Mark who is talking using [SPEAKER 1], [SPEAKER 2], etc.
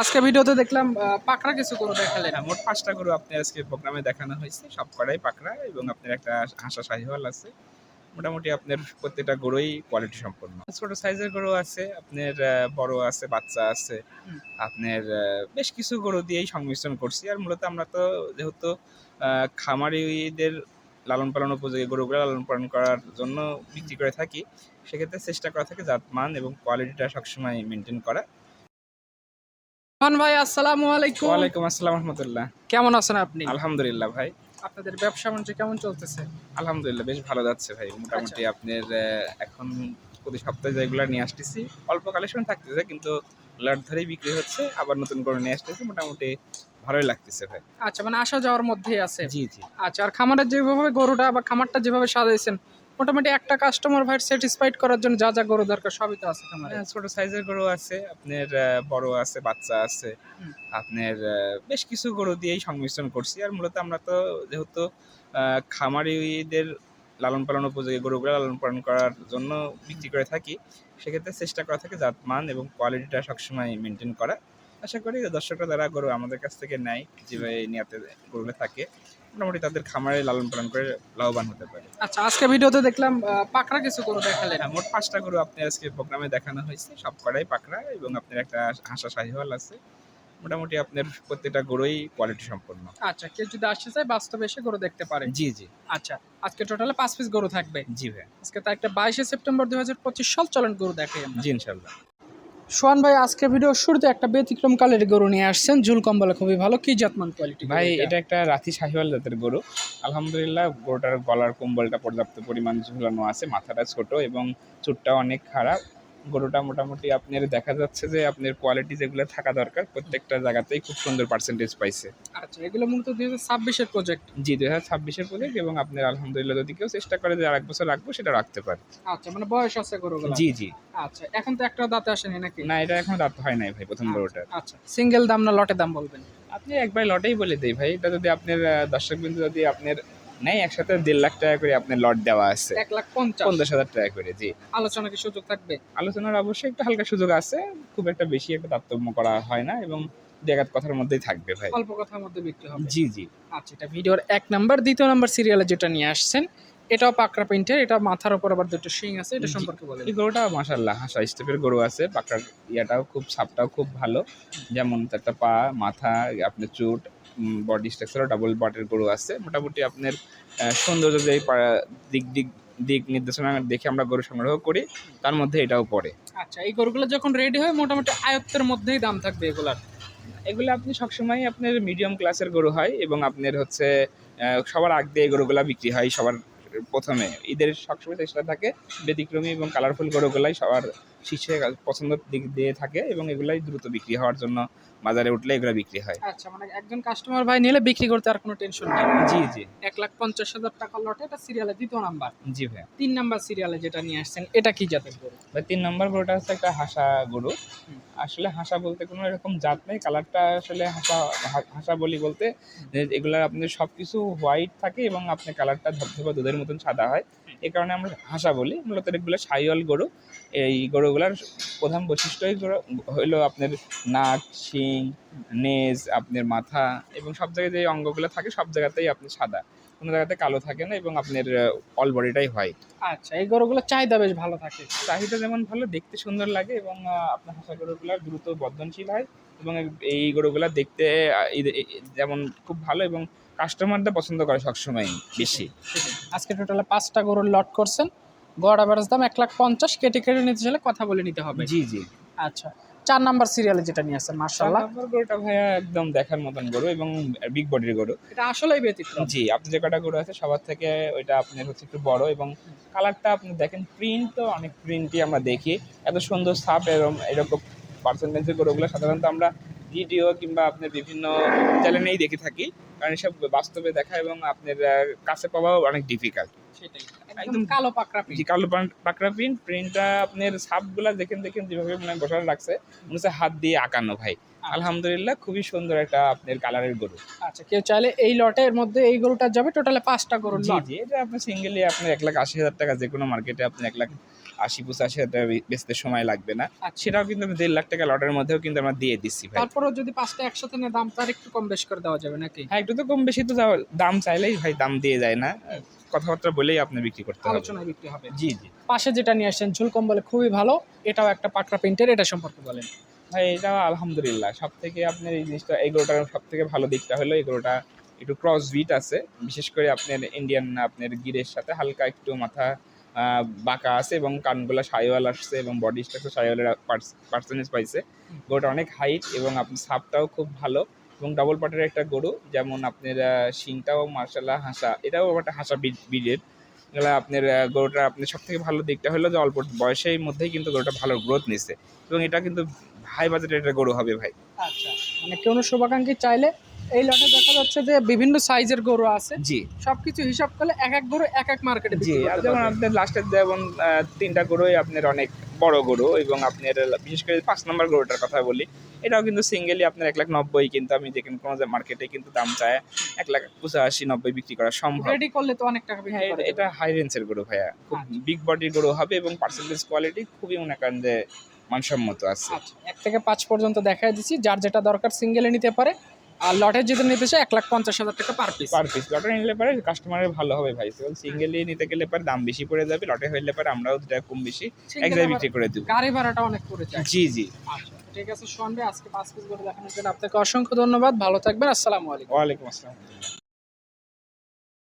[SPEAKER 1] আজকে ভিডিওতে দেখলাম পাকড়া কিছু গরু দেখালেন।
[SPEAKER 2] হ্যাঁ মোট পাঁচটা গরু আপনি আজকে প্রোগ্রামে দেখানো হয়েছে। সব কটাই পাকড়া এবং আপনার একটা হাঁসা শাহিওয়াল আছে। মোটামুটি আপনার প্রত্যেকটা গরুই কোয়ালিটি সম্পন্ন। ছোট সাইজের গরু আছে আপনার বড় আছে বাচ্চা আছে। আপনার বেশ কিছু গরু দিয়েই সংমিশ্রণ করছি। আর মূলত আমরা তো যেহেতু খামারিদের লালন পালন উপযোগী গরুগুলো লালন পালন করার জন্য বিক্রি করে থাকি সেক্ষেত্রে চেষ্টা করা থাকে জাত মান এবং কোয়ালিটিটা সবসময় মেনটেন করা।
[SPEAKER 1] মান ভাই আসসালামু আলাইকুম।
[SPEAKER 2] ওয়ালাইকুম আসসালাম রহমতুল্লাহ।
[SPEAKER 1] কেমন আছেন আপনি?
[SPEAKER 2] আলহামদুলিল্লাহ ভাই।
[SPEAKER 1] আপনাদের ব্যবসা বাণিজ্য কেমন চলতেছে?
[SPEAKER 2] আলহামদুলিল্লাহ বেশ ভালো যাচ্ছে ভাই। মোটামুটি আপনার এখন প্রতি সপ্তাহে যেগুলো নিয়ে আসতেছি অল্প কালেকশন থাকতেছে কিন্তু লট ধরেই বিক্রি হচ্ছে আবার নতুন করে নিয়ে আসতেছি মোটামুটি ভালোই লাগতেছে ভাই।
[SPEAKER 1] আচ্ছা মানে আসা যাওয়ার মধ্যেই আছে।
[SPEAKER 2] জি জি।
[SPEAKER 1] আচ্ছা আর খামারের যেভাবে গরুটা বা খামারটা যেভাবে সাজাইছেন মোটামুটি একটা কাস্টমার ভাই স্যাটিসফাইড করার জন্য যা যা গরু দরকার সবই তো আছে খামারে।
[SPEAKER 2] হ্যাঁ, ছোট সাইজের গরু আছে আপনার বড় আছে বাচ্চা আছে আপনার বেশ কিছু গরু দিয়েই সংমিশ্রণ করছি। আর মূলত আমরা তো যেহেতু খামারিদের লালন পালন উপযোগী গরুগুলো লালন পালন করার জন্য বিক্রি করে থাকি সেক্ষেত্রে চেষ্টা করা থাকে জাত মান এবং কোয়ালিটিটা সবসময় মেনটেন করা। আশা করি দর্শকরা যারা গরু আমাদের কাছ থেকে নেয় যেভাবে নিয়াতে গরুগুলো থাকে মোটামুটি তাদের খামারে লালন পালন করে লাভবান হতে পারে।
[SPEAKER 1] আচ্ছা আজকে ভিডিওতে দেখলাম পাকড়া কিছু করে দেখালেন।
[SPEAKER 2] হ্যাঁ মোট পাঁচটা গরু আপনি আজকে প্রোগ্রামে দেখানো হয়েছে। সব কটাই পাকড়া এবং আপনার একটা হাঁসা শাহিওয়াল আছে। মোটামুটি আপনার প্রত্যেকটা গরুই কোয়ালিটি সম্পন্ন।
[SPEAKER 1] আচ্ছা কেউ যদি আসতে চায় বাস্তবে এসে গরু দেখতে পারে।
[SPEAKER 2] জি জি।
[SPEAKER 1] আচ্ছা আজকে টোটালে পাঁচ পিস গরু থাকবে।
[SPEAKER 2] জি ভাই
[SPEAKER 1] আজকে তা একটা বাইশে সেপ্টেম্বর দুই হাজার পঁচিশ সাল চলেন গরু দেখাই
[SPEAKER 2] জি ইনশাল্লাহ
[SPEAKER 1] সোহান ভাই আজকে ভিডিও শুরুতে একটা ব্যতিক্রম কালের গরু নিয়ে আসছেন। ঝুল কম্বলে খুবই ভালো। কি জাতমান কোয়ালিটি
[SPEAKER 2] ভাই, এটা একটা রাতি শাহিওয়াল জাতের গরু। আলহামদুলিল্লাহ, গরুটার গলার কম্বলটা পর্যাপ্ত পরিমাণ ঝুলানো আছে, মাথাটা ছোট এবং চুটটা অনেক খারাপ। গরুটা মোটামুটি আপনার দেখা যাচ্ছে যে আপনার কোয়ালিটি যেগুলো থাকা দরকার প্রত্যেকটা জায়গাতেই খুব সুন্দর পার্সেন্টেজ পাইছে।
[SPEAKER 1] আচ্ছা এগুলো মূলত দুই হাজার ছাব্বিশের প্রজেক্ট
[SPEAKER 2] জি দুই হাজার ছাব্বিশের প্রজেক্ট এবং আপনার আলহামদুলিল্লাহ যদি কেউ চেষ্টা করে যে আর এক বছর রাখব সেটা রাখতে পারে।
[SPEAKER 1] আচ্ছা মানে বয়স আছে গরুগুলো
[SPEAKER 2] জি জি।
[SPEAKER 1] আচ্ছা এখন তো একটা দাঁতে আসেনি নাকি?
[SPEAKER 2] না এটা এখন দাঁত হয় নাই ভাই প্রথম গরুটা
[SPEAKER 1] আচ্ছা সিঙ্গেল দাম না লটে দাম বলবেন?
[SPEAKER 2] আপনি একবার লটেই বলে দেই ভাই এটা যদি আপনার দর্শক বিন্দু যদি আপনার নেয় একসাথে দেড় লাখ টাকা করে আপনার লট দেওয়া আছে।
[SPEAKER 1] এক লাখ পঞ্চাশ।
[SPEAKER 2] পঞ্চাশ হাজার টাকা করে জি।
[SPEAKER 1] আলোচনা কি সুযোগ থাকবে?
[SPEAKER 2] আলোচনার অবশ্যই একটু হালকা সুযোগ আছে খুব একটা বেশি একটা তারতম্য করা হয় না এবং দেখাত কথার মধ্যেই থাকবে ভাই।
[SPEAKER 1] অল্প কথার মধ্যে বিক্রি হবে।
[SPEAKER 2] জি জি।
[SPEAKER 1] আচ্ছা এটা ভিডিওর এক নাম্বার। দ্বিতীয় নাম্বার সিরিয়ালে যেটা নিয়ে আসছেন এটাও পাকড়া প্রিন্টের এটা মাথার উপর আবার দুটো শিং আছে এটা সম্পর্কে বলেন।
[SPEAKER 2] এই গরুটা মাসাল্লাহ হাসা স্টেপের গরু আছে পাকড়ার ইয়াটাও খুব সাপটাও খুব ভালো। যেমন একটা পা মাথা আপনার চুট বডি স্ট্রাকচারও ডাবল বটের গরু আছে। মোটামুটি আপনার সৌন্দর্য যে দিক দিক দিক নির্দেশনা দেখে আমরা গরু সংগ্রহ করি, তার মধ্যে এটাও পড়ে।
[SPEAKER 1] আচ্ছা এই গরুগুলো যখন রেডি হয়, মোটামুটি আয়ত্তের মধ্যেই দাম থাকবে এগুলার।
[SPEAKER 2] এগুলো আপনি সবসময় আপনার মিডিয়াম ক্লাসের গরু হয় এবং আপনার হচ্ছে সবার আগ দিয়ে গরুগুলা বিক্রি হয় সবার প্রথমে। ঈদের সবসময় চেষ্টা থাকে, ব্যতিক্রমী এবং কালারফুল গরুগুলাই সবার শীর্ষে পছন্দ দিক দিয়ে থাকে এবং এগুলাই দ্রুত বিক্রি হওয়ার জন্য বাজারে উঠলে এগুলো বিক্রি হয়।
[SPEAKER 1] আচ্ছা মানে একজন কাস্টমার ভাই নিলে বিক্রি করতে আর কোনো টেনশন নেই।
[SPEAKER 2] জি জি।
[SPEAKER 1] এক লাখ পঞ্চাশ হাজার টাকা লটে এটা সিরিয়ালে দ্বিতীয় নাম্বার
[SPEAKER 2] জি ভাই
[SPEAKER 1] তিন নাম্বার সিরিয়ালে যেটা নিয়ে আসছেন এটা কি জাতের গরু?
[SPEAKER 2] ভাই তিন নাম্বার গরুটা হচ্ছে একটা হাসা গরু। আসলে হাসা বলতে কোনো এরকম জাত নেই। কালারটা আসলে হাসা হাসা বলি বলতে এগুলা আপনার সব কিছু হোয়াইট থাকে এবং আপনার কালারটা ধবধবা দুধের মতন সাদা হয়। এই কারণে আমরা হাসা বলি, মূলত এগুলো সাইওয়াল গরু। এই গরুগুলার প্রধান বৈশিষ্ট্যই হলো আপনার নাক, শিং, নেজ, আপনার মাথা এবং সব জায়গায় যে অঙ্গগুলো থাকে সব জায়গাতেই আপনি সাদা। কোনো জায়গাতে কালো থাকে না এবং আপনার অল বডিটাই হোয়াইট
[SPEAKER 1] আচ্ছা এই গরুগুলো চাহিদা বেশ ভালো থাকে।
[SPEAKER 2] চাহিদা যেমন ভালো দেখতে সুন্দর লাগে এবং আপনার হাঁসা গরুগুলা দ্রুত বর্ধনশীল হয় এবং এই গরুগুলা দেখতে যেমন খুব ভালো এবং কাস্টমাররা পছন্দ করে সবসময় বেশি।
[SPEAKER 1] আজকে টোটালে পাঁচটা গরুর লট করছেন। গড় অ্যাভারেজ দাম এক লাখ পঞ্চাশ। কেটে কেটে নিতে চাইলে কথা বলে নিতে হবে।
[SPEAKER 2] জি জি।
[SPEAKER 1] আচ্ছা। চার নাম্বার সিরিয়ালে যেটা নিয়ে আসছেন মার্শাল্লাহ
[SPEAKER 2] চার নম্বর গরুটা ভাইয়া একদম দেখার মতন গরু এবং বিগ বডির গরু।
[SPEAKER 1] এটা আসলেই ব্যতিক্রম।
[SPEAKER 2] জি আপনি যে কটা গরু আছে সবার থেকে ওইটা আপনার হচ্ছে একটু বড় এবং কালারটা আপনি দেখেন প্রিন্ট তো অনেক প্রিন্টই আমরা দেখি। এত সুন্দর সাপ এরকম এরকম পার্সেন্টেজের গরুগুলো সাধারণত আমরা ভিডিও কিংবা আপনার বিভিন্ন চ্যানেলেই দেখে থাকি। কারণ এসব বাস্তবে দেখা এবং আপনার কাছে পাওয়াও অনেক ডিফিকাল্ট
[SPEAKER 1] সেটাই।
[SPEAKER 2] একদম
[SPEAKER 1] কালো পাকড়া
[SPEAKER 2] কালো পান- পাকড়া প্রিন্ট প্রিন্টটা আপনার সাপগুলা দেখেন দেখেন যেভাবে মানে বসানো রাখছে মনে হচ্ছে হাত দিয়ে আঁকানো ভাই। আলহামদুলিল্লাহ খুবই সুন্দর একটা আপনার কালারের গরু।
[SPEAKER 1] আচ্ছা কেউ চাইলে এই লটের মধ্যে এই গরুটা যাবে টোটালে পাঁচটা গরুর
[SPEAKER 2] জি জি এটা আপনি সিঙ্গেলি আপনি এক লাখ আশি হাজার টাকা যে কোনো মার্কেটে আপনি এক লাখ আশি পঁচাশি হাজার টাকা বেচতে সময় লাগবে না।
[SPEAKER 1] আচ্ছা।
[SPEAKER 2] সেটাও কিন্তু আমি দেড় লাখ টাকা লটের মধ্যেও কিন্তু আমরা দিয়ে দিচ্ছি ভাই।
[SPEAKER 1] তারপরেও যদি পাঁচটা একসাথে নেয় দাম তার একটু কম বেশ করে দেওয়া যাবে নাকি?
[SPEAKER 2] হ্যাঁ একটু তো কম বেশি তো দাম চাইলেই ভাই দাম দিয়ে যায় না। কথাবার্তা বলেই আপনি বিক্রি করতে হবে।
[SPEAKER 1] আলোচনায় বিক্রি হবে।
[SPEAKER 2] জি জি।
[SPEAKER 1] পাশে যেটা নিয়ে আসছেন ঝুল কম্বলে খুবই ভালো এটাও একটা পাকড়া প্রিন্টের এটা সম্পর্কে বলেন।
[SPEAKER 2] ভাই এটা আলহামদুলিল্লাহ সব থেকে আপনার এই জিনিসটা এই গরুটার সব থেকে ভালো দিকটা হলো এই গরুটা একটু ক্রস বিট আছে বিশেষ করে আপনার ইন্ডিয়ান আপনার গিরের সাথে হালকা একটু মাথা বাঁকা আছে এবং কানগুলা সাইওয়াল আসছে এবং বডি স্ট্রাকচার সাইওয়ালের পার্সেন্টেজ পাইছে। গোটা অনেক হাইট এবং আপনার সাপটাও খুব ভালো। এবং ডাবল পাটের একটা গরু যেমন আপনার শিংটাও মার্শাল্লাহ হাসা এটাও একটা হাসা বিডের এগুলো আপনার গরুটা আপনার সব থেকে ভালো দিকটা হলো যে অল্প বয়সের মধ্যেই কিন্তু গরুটা ভালো গ্রোথ নিচ্ছে এবং এটা কিন্তু হাই বাজেটের একটা গরু হবে ভাই।
[SPEAKER 1] আচ্ছা মানে কোনো শুভাকাঙ্ক্ষী চাইলে এই লটে দেখা যাচ্ছে যে বিভিন্ন সাইজের গরু আছে।
[SPEAKER 2] জি।
[SPEAKER 1] সবকিছু হিসাব করলে এক এক গরু এক এক মার্কেটে
[SPEAKER 2] জি আর যেমন আপনার লাস্টের যেমন তিনটা গরুই আপনার অনেক বড় গরু এবং আপনার বিশেষ করে পাঁচ নম্বর গরুটার কথা বলি এটাও কিন্তু সিঙ্গেলি আপনার এক লাখ নব্বই কিন্তু আমি দেখেন কোনো মার্কেটে কিন্তু দাম চায় এক লাখ পঁচাশি নব্বই বিক্রি করা সম্ভব।
[SPEAKER 1] রেডি করলে তো অনেক টাকা
[SPEAKER 2] হ্যাঁ এটা- হাই রেঞ্জের গরু ভাইয়া। খুব
[SPEAKER 1] আচ্ছা।
[SPEAKER 2] বিগ বডির গরু হবে এবং পার্সেন্টেজ কোয়ালিটি খুবই মনে করেন যে মানসম্মত আছে।
[SPEAKER 1] আচ্ছা এক থেকে পাঁচ পর্যন্ত দেখাই দিচ্ছি। যার যেটা দরকার সিঙ্গেলে নিতে পারে আর লটের যদি নিতে চাই এক লাখ পঞ্চাশ হাজার টাকা পার পিস
[SPEAKER 2] পার পিস লটে নিলে পরে কাস্টমারের ভালো হবে ভাই। সিঙ্গেলি নিতে গেলে পরে দাম বেশি পড়ে যাবে। লটে হইলে পরে আমরাও দুটা কম বেশি এক জায়গায় বিক্রি করে দেবো।
[SPEAKER 1] গাড়ি ভাড়াটা অনেক পড়ে যায়।
[SPEAKER 2] জি জি।
[SPEAKER 1] আচ্ছা ঠিক আছে ভাই আজকে পাঁচ পিস করে দেখানোর জন্য আপনাকে অসংখ্য ধন্যবাদ। ভালো থাকবেন আসসালামু আলাইকুম।
[SPEAKER 2] ওয়ালাইকুম আসসালাম।